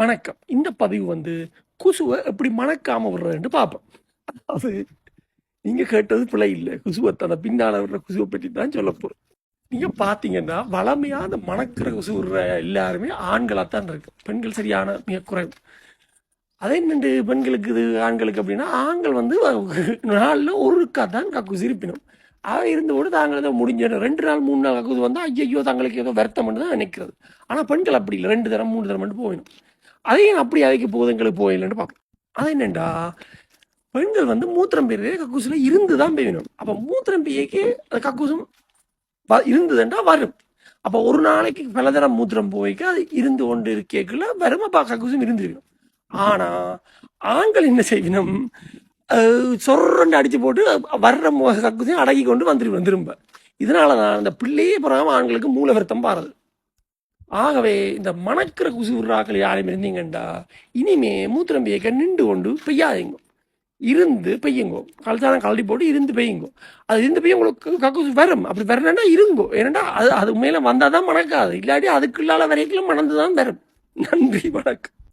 வணக்கம். இந்த பதிவு வந்து குசுவை எப்படி மணக்காமல் விடுறதுன்னு பார்ப்போம். அது நீங்கள் கேட்டது பிழை இல்லை. குசுவை அந்த பின்னால் விடுற குசுவை பற்றி தான் சொல்ல போகிறோம் நீங்கள் பார்த்தீங்கன்னா வளமையாக அந்த மணக்கிற குசு விடுற எல்லாருமே ஆண்களாக தான் இருக்கு. பெண்கள் சரியான மிக குறைவு. அதே என்னண்டு பெண்களுக்கு இது ஆண்களுக்கு அப்படின்னா ஆண்கள் வந்து நாளில் ஒருக்கா தான் கக்குசு இருப்பினும். அவ இருந்தோடு தாங்கள் ஏதோ முடிஞ்ச ரெண்டு நாள் மூணு நாள் கக்குசு வந்தால் ஐயோ தங்களுக்கு ஏதோ வருத்தம் தான் நினைக்கிறது. ஆனால் பெண்கள் அப்படி இல்லை. ரெண்டு தரம் மூணு தரம் மட்டும் போயிடும். அதையும் அப்படி அதைக்கு போகுதுங்களுக்கு போயிடலன்னு பார்ப்போம். அது என்னண்டா? பெண்கள் வந்து மூத்திரம் பெரிய கக்கூசில் இருந்து தான் பெய்யணும் அப்போ மூத்திரம் பெய்யக்கு அந்த கக்கூசும் வ- இருந்ததுண்டா வரும். அப்போ ஒரு நாளைக்கு பல தரம் மூத்திரம் போய்க்க அது இருந்து கொண்டு இருக்கேக்குள்ள வரும். அப்போ கக்கூசும் இருந்திருக்கும். ஆனால் ஆண்கள் என்ன செய்யணும்? சொரண்டு அடித்து போட்டு வர்ற மு- கக்கூசையும் அடக்கி கொண்டு வந்துருக்கணும் திரும்ப. இதனால தான் அந்த பிள்ளையே பிறகு ஆண்களுக்கு மூல வருத்தம் பாருது. ஆகவே இந்த மணக்கிற குசு விடுறாக்கள் யாரும் இருந்தீங்கண்டா இனிமே மூத்திரம்பியக்க நின்று கொண்டு பெய்யாதீங்க. இருந்து பெய்யுங்கோ. கலச்சாரம் கழட்டி போட்டு இருந்து பெய்யுங்கோ. அது இருந்து பெய்ய உங்களுக்கு கக்கூசு வரும். அப்படி வரலன்னா இருங்கோ. ஏன்னா அது அது மேலே வந்தால் தான் மணக்காது. இல்லாட்டி அதுக்குள்ளால வரைக்கும் மணந்து தான் வரும். நன்றி வணக்கம்.